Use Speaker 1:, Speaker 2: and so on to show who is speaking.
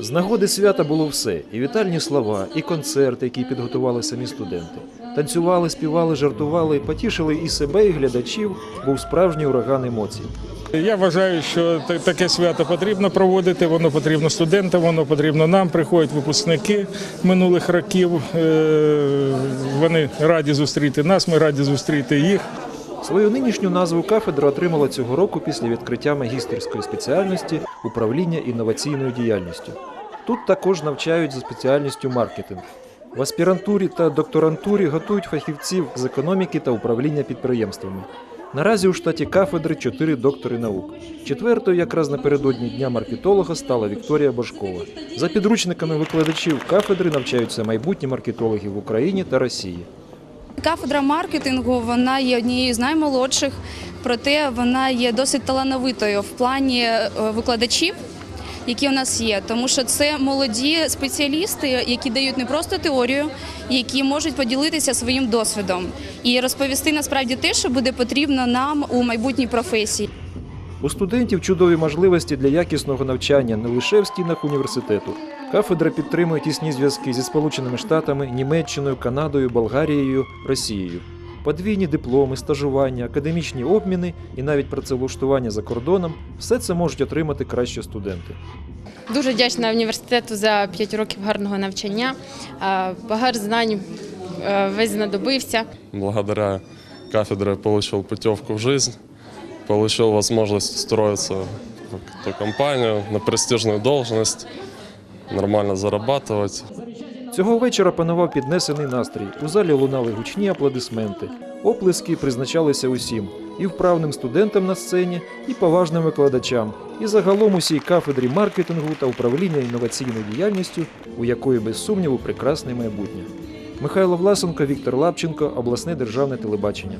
Speaker 1: З нагоди свята було все: і вітальні слова, і концерти, які підготували самі студенти. Танцювали, співали, жартували, потішили і себе, і глядачів. Був справжній ураган емоцій.
Speaker 2: Я вважаю, що таке свято потрібно проводити. Воно потрібно студентам, воно потрібно нам. Приходять випускники минулих років. Е, Вони раді зустріти нас. Ми раді зустріти їх.
Speaker 1: Свою нинішню назву кафедра отримала цього року після відкриття магістерської спеціальності управління інноваційною діяльністю. Тут також навчають за спеціальністю маркетинг. В аспірантурі та докторантурі готують фахівців з економіки та управління підприємствами. Наразі у штаті кафедри чотири доктори наук. Четвертою, якраз напередодні дня маркетолога, стала Вікторія Божкова. За підручниками викладачів кафедри навчаються майбутні маркетологи в Україні та Росії.
Speaker 3: Кафедра маркетингу вона є однією з наймолодших, проте вона є досить талановитою в плані е, викладачів, які у нас є. Тому що це молоді спеціалісти, які дають не просто теорію, які можуть поділитися своїм досвідом і розповісти насправді те, що буде потрібно нам у майбутній професії.
Speaker 1: У студентів чудові можливості для якісного навчання не лише в стінах університету. Кафедра підтримує тісні зв'язки зі Сполученими Штатами, Німеччиною, Канадою, Болгарією, Росією. Подвійні дипломи, стажування, академічні обміни і навіть працевлаштування за кордоном все це можуть отримати кращі студенти.
Speaker 4: Дуже вдячна університету за 5 років гарного навчання. Багато знань е, весь знадобився.
Speaker 5: благодаря кафедре получил путевку в жизнь, получил возможность устроиться в эту компанию на престижную должность, нормально зарабатывать.
Speaker 1: Цього вечора панував піднесений настрій. У залі лунали гучні аплодисменти. Оплески призначалися усім і вправним студентам на сцені, і поважним викладачам, і загалом усій кафедрі маркетингу та управління інноваційною діяльністю, у якої без сумніву прекрасне майбутнє. Михайло Власенко, Віктор Лапченко, обласне державне телебачення.